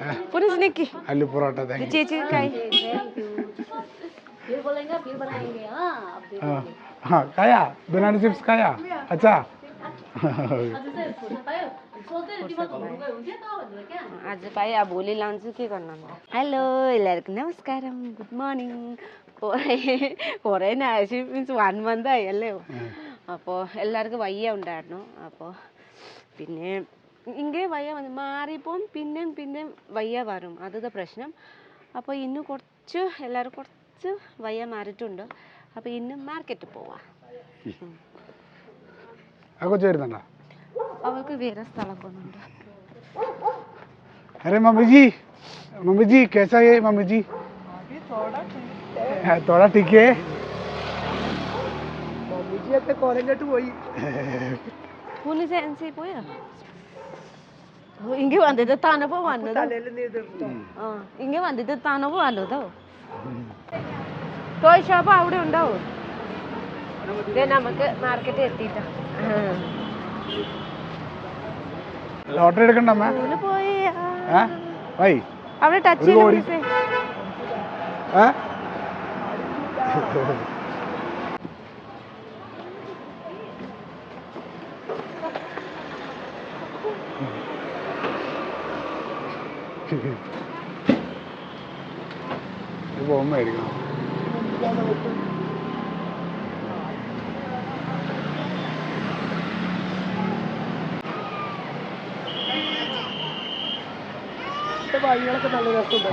हाँ, पुलिस ने कि आलू पराठा देंगे चेची काई हाँ हाँ खाया बनाना चिप्स खाया अच्छा आज पाएँ अब भोलि लान्छु के गर्नु अन्त हेलो എല്ലാവർക്കും നമസ്കാരം ഗുഡ് മോർണിംഗ് കുറേ കുറേ ആഴ്ച മീൻസ് വൺ മന്ത് ആയി അല്ലേ അപ്പോൾ എല്ലാവർക്കും വയ്യ ഉണ്ടായിരുന്നു അപ്പോൾ പിന്നെ ഇങ്ങനെ വയ്യ വന്ന് മാറിയപ്പോൾ പിന്നെയും പിന്നെയും വയ്യ വരും അതാണ് പ്രശ്നം അപ്പോൾ ഇന്ന് കുറച്ച് എല്ലാവരും കുറച്ച് വയ്യ മാറിയിട്ടുണ്ട് അപ്പോൾ ഇന്ന് മാർക്കറ്റിൽ പോവാം ആ കൊച്ചു വരുന്നുണ്ടോ അവൾക്ക് വേറെ സ്ഥലം പോകുന്നുണ്ട് अरे मम्मी जी मम्मी जी कैसा है मम्मी जी हाँ, थोड़ा ठीक है മമ്മിജിയൊക്കെ കൊരങ്ങട്ട് പോയി പോലീസ് എൻസി പോയോ ഇങ്ങ വന്നിട്ട് തണുപ്പ് വന്നത്. ഇങ്ങി വന്നിട്ട് തണുപ്പ് വന്നതോ. ടോയ് ഷോപ്പ് അവിടെ ഉണ്ടാവും ദേ നമുക്ക് മാർക്കറ്റ് എത്തിട്ടാ ലോട്ടറി എടുക്കണ്ട അമ്മ? ഓന് പോയി. അവിടെ ടച്ച്. ചെയ്ത് ഏ? ഇത് ബൊമ്മ ആയിരിക്കണം വഴികളൊക്കെ നല്ല രസമുണ്ട്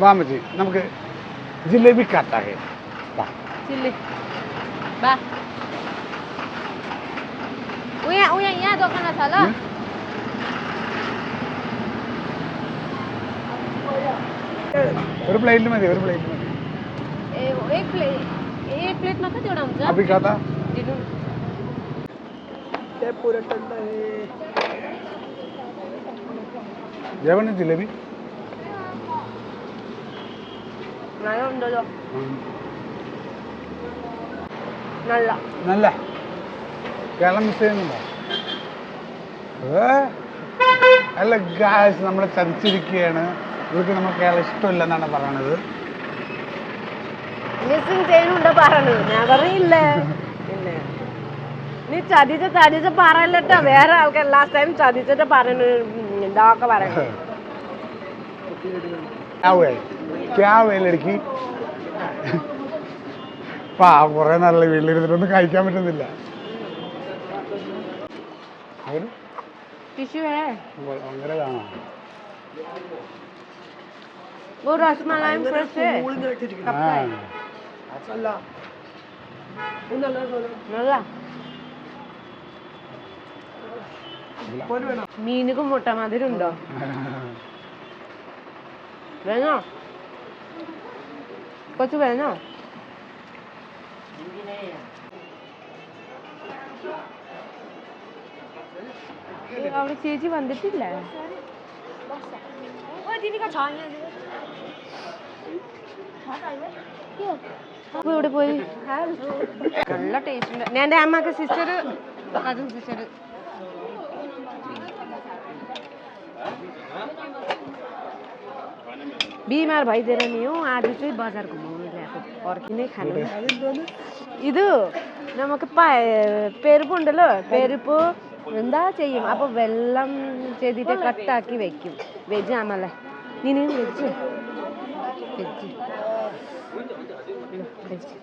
വാ മച്ചി നമുക്ക് ജിലേബി കാട്ടാകെ വാ ചില്ലി ബാ ഉയ ഉയ യാ ദോക്കാന സാല ഒരു പ്ലേറ്റിൽ മതി ഒരു പ്ലേറ്റിൽ മതി एक प्लेट एक प्लेटमा कतिवटा हुन्छ അഭി കാത്ത दिनु ते पुरं थंड आहे ജവന് ജിലേബി നല്ല ഉണ്ടല്ലോ നല്ല നല്ല കേരളം മിസ് ചെയ്യുന്നുണ്ടോ ഏ? അല്ല ഗാസ് നമ്മളെ ചതിച്ചിരിക്കുകയാണ് ഇവർക്ക് നമ്മൾ കേരളം ഇഷ്ടമില്ലെന്നാണ് പറയണത് മിസ്സിങ് ചെയ്യുന്നുണ്ട് പറഞ്ഞു ഞാൻ പറയില്ല പിന്നെ നീ ചതിച്ച ചതിച്ച പറയല്ലട്ടോ വേറെ ആൾക്കാർ ലാസ്റ്റ് ടൈം ചതിച്ചിട്ട് പറയുന്നു ഇതൊക്കെ പറയുന്നു क्या हुआ है क्या हुआ है लड़की പാ കുറെ നല്ല വീട്ടിലിരുന്നിട്ടൊന്നും കഴിക്കാൻ പറ്റുന്നില്ല അവര് टिश्यू है ഭയങ്കര കാണാം റസ്മലായും ഫ്രഷ് മീനുക്ക് മുട്ട മധുരുണ്ടോ വേണോ. കൊച്ചു വേണോ? അവിടെ ചേച്ചി വന്നിട്ടില്ല? ഇവിടെ പോയി നല്ല ടേസ്റ്റ് ഉണ്ട് ഞാൻ എൻ്റെ അമ്മക്ക് സിസ്റ്റർ കസിൻ സിസ്റ്റർ बिमार भइदिएर नि हो आज चाहिँ बजार घुमाउनु ल्याएको फर्किनै खानु ഇത് നമുക്ക് പ- പെരുപ്പ് ഉണ്ടല്ലോ പെരുപ്പ് എന്താ ചെയ്യും അപ്പൊ വെള്ളം ചെയ്തിട്ട് കട്ടാക്കി വെക്കും വെജ് ആണല്ലേ നീന് വെജ് വെജ് വെജ്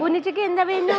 കുഞ്ഞിച്ചക്ക് എന്താ വേണു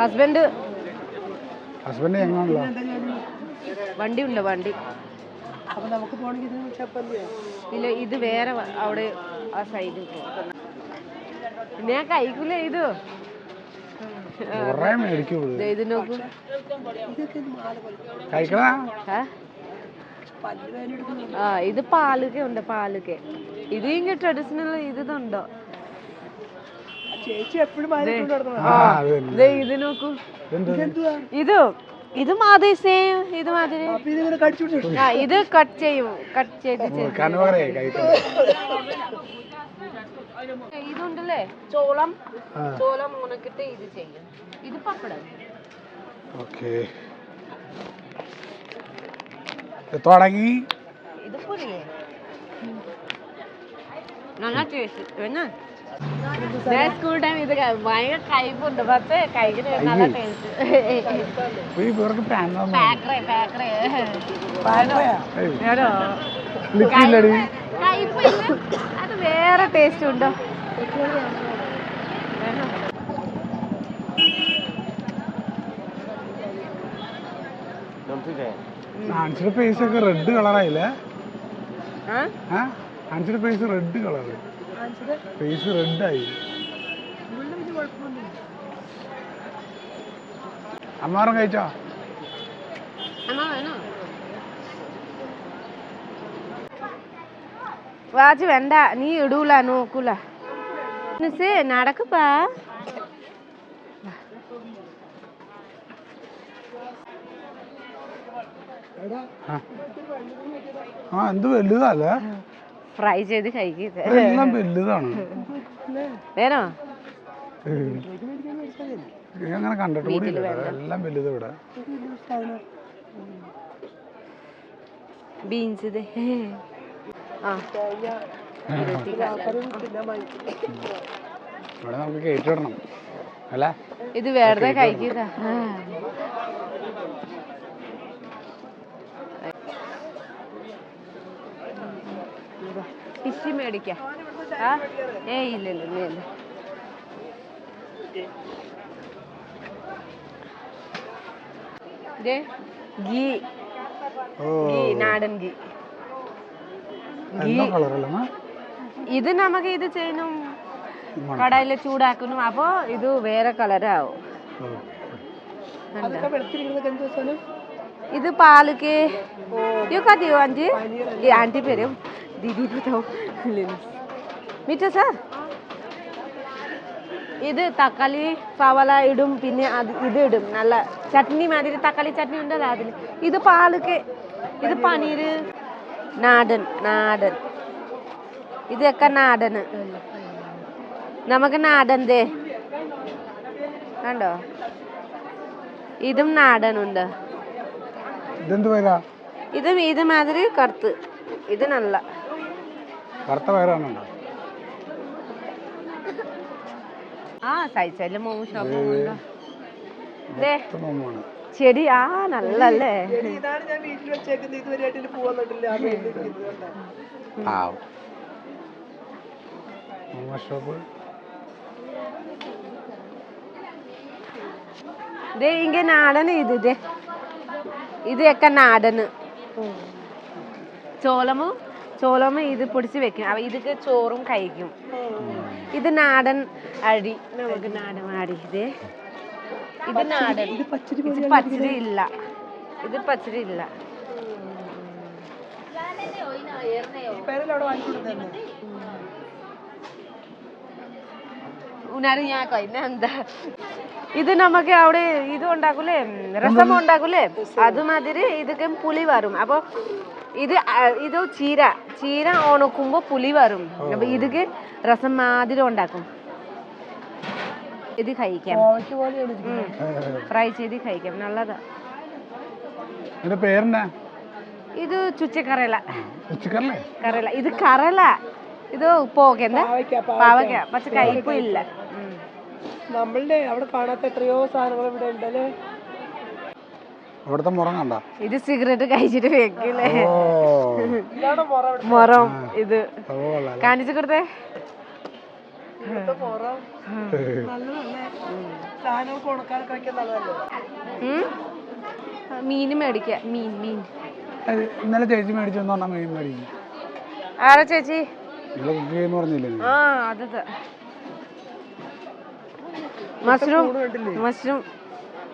ഹസ്ബൻഡ് ഹസ്ബൻഡ് എങ്ങനെയാണല്ലോ? വണ്ടി ഉണ്ട് വണ്ടി. അപ്പൊ നമുക്ക് പോണെങ്കിൽ ഇത് ഇല്ല ഇത് വേറെ അവിടെ ആ സൈഡിൽ പോകും ഞാൻ കഴിക്കൂല ഇത്? ഇത് നോക്കൂ. ഇത് ആ? ഇത് പാലുക ഉണ്ട് പാലൊക്കെ. ഇത് ഇങ്ങനെ ട്രഡീഷണൽ ഇതുണ്ടോ? ചേച്ചി എപ്പോഴും ഇത് നോക്കൂ. ഇത് ഇത് മാതിരി സെയിം ഇത് മാതിരി. ആ ഇത് കട്ട് ചെയ്യും കട്ട് ചെയ്ത് ഇതുണ്ടല്ലേ? ചോളം. ചോളം ഉണക്കിട്ട് ഇത് ചെയ്യും. ഇത് പപ്പടം. ഓക്കെ. തുടങ്ങി. ഇത് പൊരിയേ. നല്ല ടേസ്റ്റ് പിന്നെ ഞാൻ സ്കൂൾ ടൈം ഇത് ക- ഭയങ്കര കയ്പുണ്ട്. പക്ഷേ കഴിക്കുന്ന നല്ല ടേസ്റ്റ് ഈ പേർക്ക് പാൻ പാക്കറേ പാക്കറേ. അത് വേറെ ടേസ്റ്റ് ഉണ്ടോ? ഫേസ് ഒക്കെ റെഡ് കളറായില്ലേ ഫേസ് റെഡ് കളർ ഫേസ് റെഡായി ആയി അമ്മാറും കഴിച്ചോ? വാച്ച് വേണ്ട നീ ഇടൂല നോക്കൂല. മിസ്സേ നടക്കപ്പാ. ആ എന്ത് വലുതല്ലേ? ഫ്രൈ ചെയ്ത് വലുതാണ്. വേണോ? അങ്ങനെ കണ്ടിട്ട് കൂടി എല്ലാം വലുത് ഇവിടെ. ബീൻസ് ഇത്. വേറെ ഇവിടെ നമുക്ക് കയറ്റിടണം അല്ല? ഇത് വെറുതെ കഴിക്കുക ഫിഷ് മേടിക്കാം. ആ? ഏ ഇല്ല ഇല്ല ഗീ. നാടൻ ഗീ. ഗീ. ഇത് നമുക്ക് ഇത് ചെയ്യുന്നു. കടയിൽ ചൂടാക്കുന്നു. അപ്പോൾ ഇത് വേറെ കളറാവും. ഇത് പാലക്ക് ഇതൊക്കെ ആന്റി പേരും? दिदी पो त हौ लिनुहोस् मिठो छ ഇത് തക്കാളി സവള ഇടും പിന്നെ അത് ഇത് ഇടും നല്ല ചട്നി മാതിരി തക്കാളി ചട്നി ഉണ്ടല്ലോ അതിൽ ഇത് പാലുക്ക് ഇത് പനീര് നാടൻ നാടൻ ഇതൊക്കെ നാടന് നമുക്ക് നാടൻ ദേ കണ്ടോ ഇതും നാടനുണ്ട് ഇതെന്ത് പേരാ ഇത് ഇത് മാതിരി കറുത്ത് ഇത് നല്ല കറുത്ത പയറാണോ? ആ ചെടി ആ നല്ലല്ലേ ദേ ഇങ്ങ നാടന് ഇത് ദേ. ഇതൊക്കെ നാടന്. ചോളമും? ചോളമും ഇത് പൊടിച്ച് വെക്കും. അവ ഇതൊക്കെ ചോറും കഴിക്കും. ഇത് നാടൻ അരി. നമുക്ക് നാടൻ അരി. ഇത് ഇത് നാടൻ. ഇത് പച്ചരി ഇല്ല. ഇത് പച്ചരി ഇല്ല. ഞാൻ കഴിഞ്ഞ എന്താ? ഇത് നമുക്ക് അവിടെ ഇത് ഉണ്ടാക്കൂലേ? രസം ഉണ്ടാക്കൂലേ അതുമാതിരി ഇതൊക്കെ പുളി വരും അപ്പൊ ഇത് ഇത് ചീര. ചീര ഉണക്കുമ്പോ പുളി വരും അപ്പൊ ഇത് രസം മാതിരി ഉണ്ടാക്കും. ഇത് കഴിക്കാം. ഫ്രൈ ചെയ്ത് കഴിക്കാം. നല്ലതാ. ഇത് ചുച്ചക്കറല കറല ഇത് കറല ഇത് പാവയ്ക്ക. പാവയ്ക്ക. പക്ഷെ കയ്പും ഇല്ല നമ്മളുടെ അവിടെ കാണാത്ത എത്രയോ സാധനങ്ങൾ ഇവിടെ ഉണ്ടല്ലേ? ഇവിടുത്തെ മുറം കണ്ട? ഇത് സിഗരറ്റ് കഴിച്ചിട്ട് വെക്കില്ലേ? മുറം. ഇത്. കാണിച്ചു കൊടുത്തേ. മീന് മേടിക്ക. മീൻ മീൻ. അത് ഇന്നലെ ചേച്ചി മേടിച്ചു പറഞ്ഞാൽ മീൻ മേടിക്കും ആരാ ചേച്ചി? ആ അത് മഷ്റൂം. മഷ്റൂം.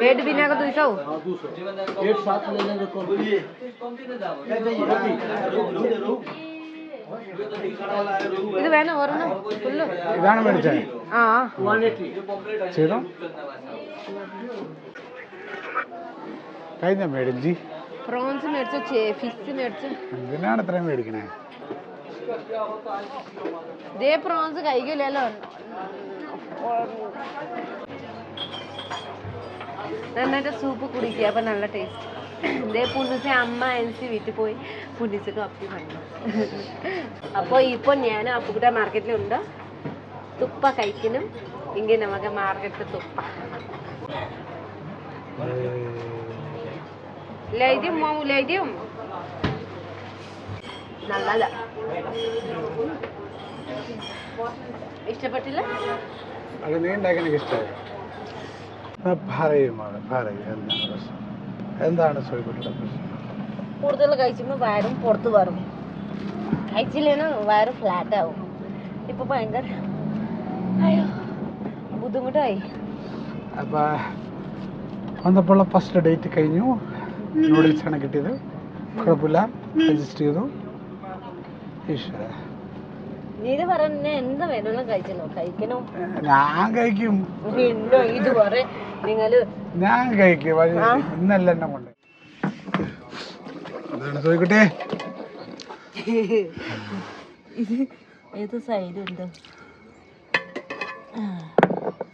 वेट बिना का दो सौ एक साथ ले लेंगे ఇది వేనా వరుణ ఫుల్ వేనా మెడిచా ఆ 180 చేద్దాం కైనా మేడం జీ ప్రాన్స్ మెడిచో చే ఫిష్ మెడిచో వినాడ త్రం మెడికినా దే ప్రాన్స్ కైగలేలో നന്നായിട്ട് സൂപ്പ് കുടിക്കുക. അപ്പം നല്ല ടേസ്റ്റ് ഇതേ പുണ്ണിസ അമ്മ എനിക്ക് വീട്ടിൽ പോയി പുണ്ണിസ് അപ്പി വന്നു അപ്പോൾ ഇപ്പോൾ ഞാൻ അപ്പുകുട്ട മാർക്കറ്റിലുണ്ട്. തുപ്പ കഴിക്കണം എങ്കിൽ നമുക്ക് മാർക്കറ്റ് തുപ്പ. ലൈദ്യം മാമു ലൈദ്യം. നല്ലതാ. ഇഷ്ടപ്പെട്ടില്ല? അത് നീ ഉണ്ടാക്കാൻ ഇഷ്ടമായി പറയും ഭാരയും. എന്താണ് പ്രശ്നം? എന്താണ് സോയിക്കുട്ടിയുടെ പ്രശ്നം? കൂടുതൽ കഴിച്ചുമ്പോൾ വയറും പുറത്ത് വരും. കഴിച്ചില്ലേന് വയറ് ഫ്ലാറ്റ് ആവും. ഇപ്പൊ ഭയങ്കര അയ്യോ ബുദ്ധിമുട്ടായി. അപ്പൊ വന്നപ്പോൾ ഫസ്റ്റ് ഡേറ്റ് കഴിഞ്ഞു. നൂഡിൽസ് ആണ് കിട്ടിയത്. കുഴപ്പമില്ല. രജിസ്റ്റർ ചെയ്തു. ഈശ്വര. നീത് പറഞ്ഞ എന്താ വേണമെങ്കിലും കഴിച്ചല്ലോ. കഴിക്കണോ. ഞാൻ കഴിക്കും. പിന്നെ ഇതുവരെ നിങ്ങൾ ഞാൻ കഴിക്കും? ഇന്നല്ല എന്നെ കൊണ്ട്. ഏത് സൈഡ്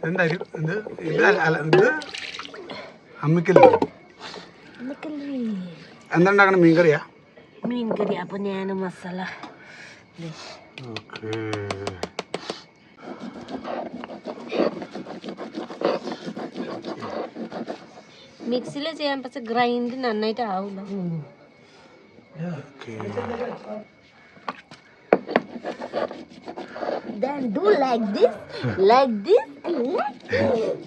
എന്തായാലും ഇത്? അമ്മിക്കല്ലേ. ഉണ്ടാക്കണ മീൻകറിയാ? മീൻകറി അപ്പൊ ഞാൻ മസാല. ഓക്കേ. മിക്സിയിൽ ചെയ്യാൻ പക്ഷെ ഗ്രൈൻഡ് നന്നായിട്ട് ആവില്ല Then do like this, like this, and like this.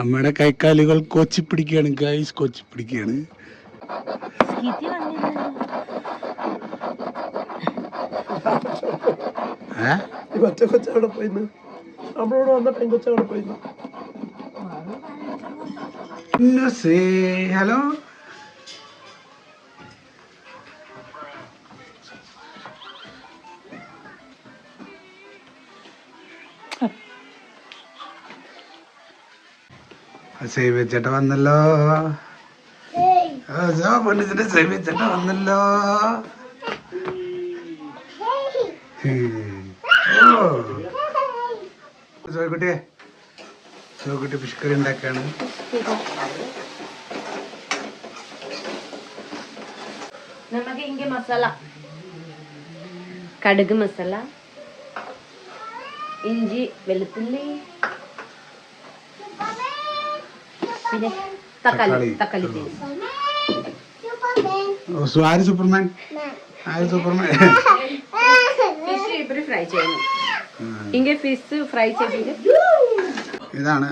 അമ്മയുടെ കൈക്കാലുകൾ കൊച്ചി പിടിക്കുകയാണ് ഗൈസ് കൊച്ചി പിടിക്കുകയാണ്. സ്കിറ്റി വന്നില്ലല്ലോ ഏ ഈ കൊച്ച കൊച്ച അവിടെ പോയിന്ന്? നമ്മളോട് വന്ന പെങ്കൊച്ച അവിടെ പോയിന്ന്? ഹലോ? സേവ് ചേട്ട വന്നല്ലോ. പണ്ഡിതിന്റെ സേവിച്ചേട്ട വന്നല്ലോ. സോക്കുട്ടിയെ സോക്കുട്ടി ഫിഷ് കറി ഉണ്ടാക്കാണ്. നമുക്ക് ഇങ്ക മസാല കടുക് മസാല ഇഞ്ചി വെളുത്തുള്ളി പിന്നെ തക്കാളി തക്കാളി. ആര് സൂപ്പർമാൻ. ആര് സൂപ്പർമാൻ? ഫ്രൈ ചെയ്യണം ഇങ്ങ ഫിഷ് ഫ്രൈ ചെയ്തിട്ട്. ഇതാണ്.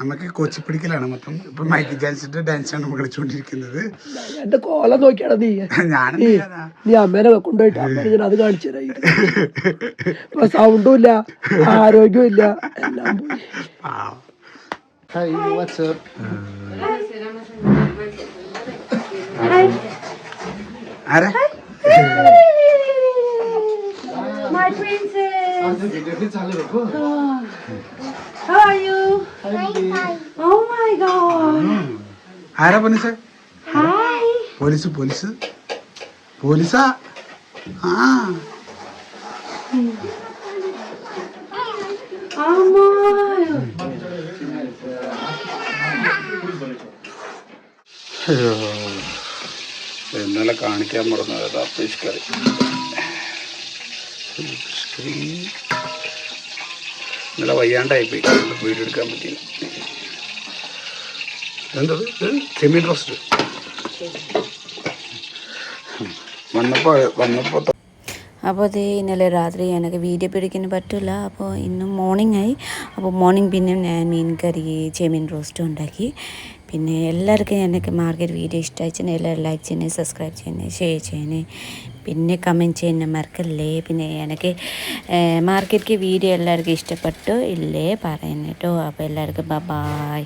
നമുക്ക് കോച്ചി പിടിക്കലാണ് മൊത്തം. ഇപ്പൊ മൈക്ക് ജാൻസിന്റെ ഡാൻസ് ആണ് കളിച്ചുകൊണ്ടിരിക്കുന്നത്. എന്റെ കോല നോക്കിയാണ് നീ. നീ അമ്മേനെ കൊണ്ടുപോയിട്ട് ഞാൻ അത് കാണിച്ചു തരാം. ഇപ്പൊ സൗണ്ടും ഇല്ല ആരോഗ്യവും ഇല്ല എല്ലാം പോയി. ആരാ? My princess. How are you? Oh my god. ആരാ പോലീസ്. പോലീസ് പോലീസ് പോലീസാ ആ. ഇന്നലെ കാണിക്കാൻ മറന്നത് ഫിഷ് കറി ഫിഷ് നിങ്ങളെ ഇന്നലെ വയ്യാണ്ടായി പോയി. വീഡിയോ എടുക്കാൻ പറ്റിയില്ല എന്തത് ചെമ്മീൻ റോസ്റ്റ്. വന്നപ്പോൾ വന്നപ്പോൾ അപ്പോൾ അത് ഇന്നലെ രാത്രി എനിക്ക് വീഡിയോ പിടിക്കാൻ പറ്റില്ല. അപ്പോൾ ഇന്നും മോർണിംഗ് ആയി. അപ്പോൾ മോർണിംഗ് പിന്നെ ഞാൻ മീൻ കറി ചെമ്മീൻ റോസ്റ്റും ഉണ്ടാക്കി. പിന്നെ എല്ലാവർക്കും എനിക്ക് മാർക്കറ്റ് വീഡിയോ ഇഷ്ടമായിച്ചാൽ എല്ലാവരും ലൈക്ക് ചെയ്യണേ സബ്സ്ക്രൈബ് ചെയ്യണേ ഷെയർ ചെയ്യണേ. പിന്നെ കമന്റ് ചെയ്യുന്ന മറക്കല്ലേ? പിന്നെ എനിക്ക് മാർക്കറ്റിക്ക് വീഡിയോ എല്ലാവർക്കും ഇഷ്ടപ്പെട്ടു ഇല്ലേ? പറയുന്നു കേട്ടോ അപ്പോൾ എല്ലാവർക്കും ബൈ